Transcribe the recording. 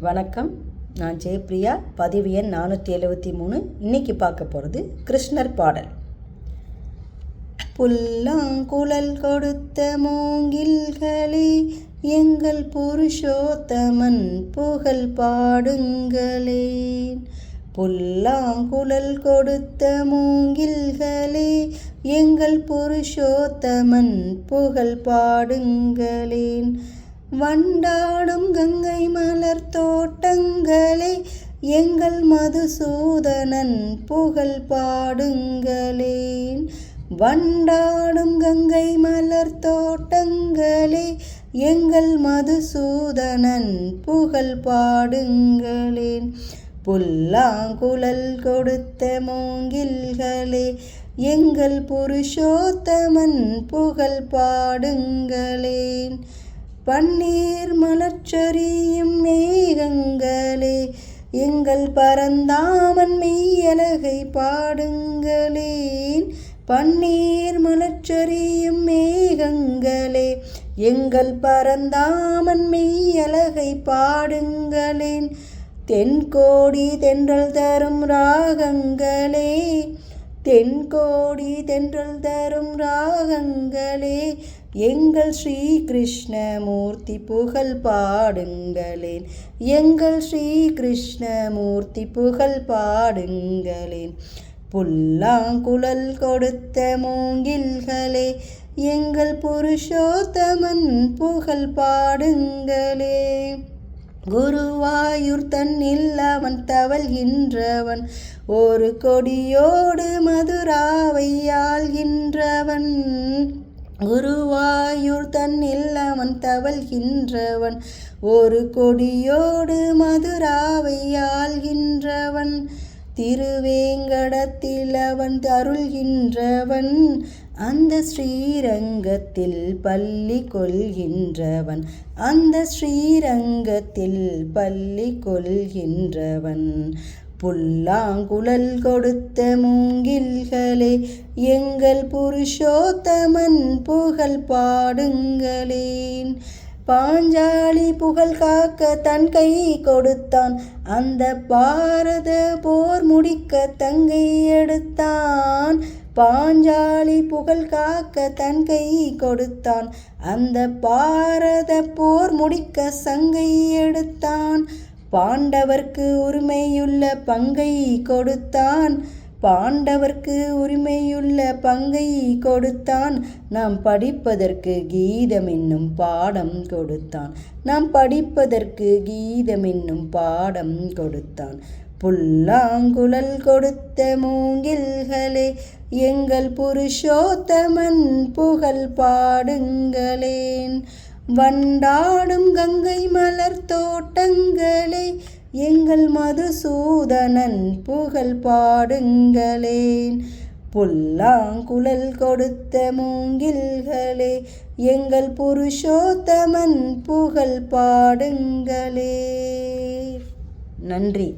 வணக்கம். நான் ஜெயப்ரியா பதிவு எண் நானூற்றி எழுபத்தி மூணு. இன்னைக்கு பார்க்க போகிறது கிருஷ்ணர் பாடல். புல்லாங்குழல் கொடுத்த மூங்கில்களே எங்கள் புருஷோத்தமன் புகழ் பாடுங்களேன் புல்லாங்குழல் கொடுத்த மூங்கில்களே எங்கள் புருஷோத்தமன் புகழ் பாடுங்களேன். வண்டாடும் கங்கை மலர் தோட்டங்களே எங்கள் மதுசூதனன் புகழ் பாடுங்களேன். வண்டாடும் கங்கை மலர் தோட்டங்களே எங்கள் மதுசூதனன் புகழ் பாடுங்களேன். புல்லாங்குழல் கொடுத்த மூங்கில்களே எங்கள் புருஷோத்தமன் புகழ் பாடுங்களேன். பன்னீர் மலர்ச்சரியும் மேகங்களே எங்கள் பரந்தாமன் மெய்யலகை பாடுங்களேன். பன்னீர் மலர்ச்சரியும் மேகங்களே எங்கள் பரந்தாமன் மெய்யலகை பாடுங்களேன். தென்கோடி தென்றல் தரும் ராகங்களே தென்கோடி தென்றல் தரும் ராகங்களே எங்கள் ஸ்ரீ கிருஷ்ணமூர்த்தி புகழ் பாடுங்களேன். எங்கள் ஸ்ரீ கிருஷ்ணமூர்த்தி புகழ் பாடுங்களேன். புல்லாங்குழல் கொடுத்த மூங்கில்களே எங்கள் புருஷோத்தமன் புகழ் பாடுங்களே. குருவாயூர் தன்னில் அவன் தவழ்கின்றவன் ஒரு கொடியோடு மதுராவை ஆள்கின்றவன் குருவாயூர் தன்னில் அவன் தவழ்கின்றவன். ஒரு கொடியோடு மதுராவை ஆள்கின்றவன். திருவேங்கடத்தில் அவன் தருள்கின்றவன் அந்த ஸ்ரீரங்கத்தில் பள்ளி கொள்கின்றவன். அந்த ஸ்ரீரங்கத்தில் பள்ளி கொள்கின்றவன். புல்லாங்குழல் கொடுத்த மூங்கில்களே எங்கள் புருஷோத்தமன் புகழ் பாடுங்களேன். பாஞ்சாலி புகழ் காக்க தன் கை கொடுத்தான் அந்த பாரத போர் முடிக்க தங்கை எடுத்தான். பாஞ்சாலி புகழ் காக்க தன் கை கொடுத்தான் அந்த பாரத போர் முடிக்க சங்கை எடுத்தான். பாண்டவர்க்கு உரிமையுள்ள பங்கை கொடுத்தான். பாண்டவர்க்கு உரிமையுள்ள பங்கை கொடுத்தான். நாம் படிப்பதற்கு கீதம் என்னும் பாடம் கொடுத்தான். நாம் படிப்பதற்கு கீதம் என்னும் பாடம் கொடுத்தான். புல்லாங்குழல் கொடுத்த மூங்கில்களே எங்கள் புருஷோத்தமன் புகழ் பாடுங்களேன். வண்டாடும் கங்கை மலர் தோட்டங்களே எங்கள் மதுசூதனன் புகழ் பாடுங்களேன். புல்லாங்குழல் கொடுத்த மூங்கில்களே எங்கள் புருஷோத்தமன் புகழ் பாடுங்களே நன்றி.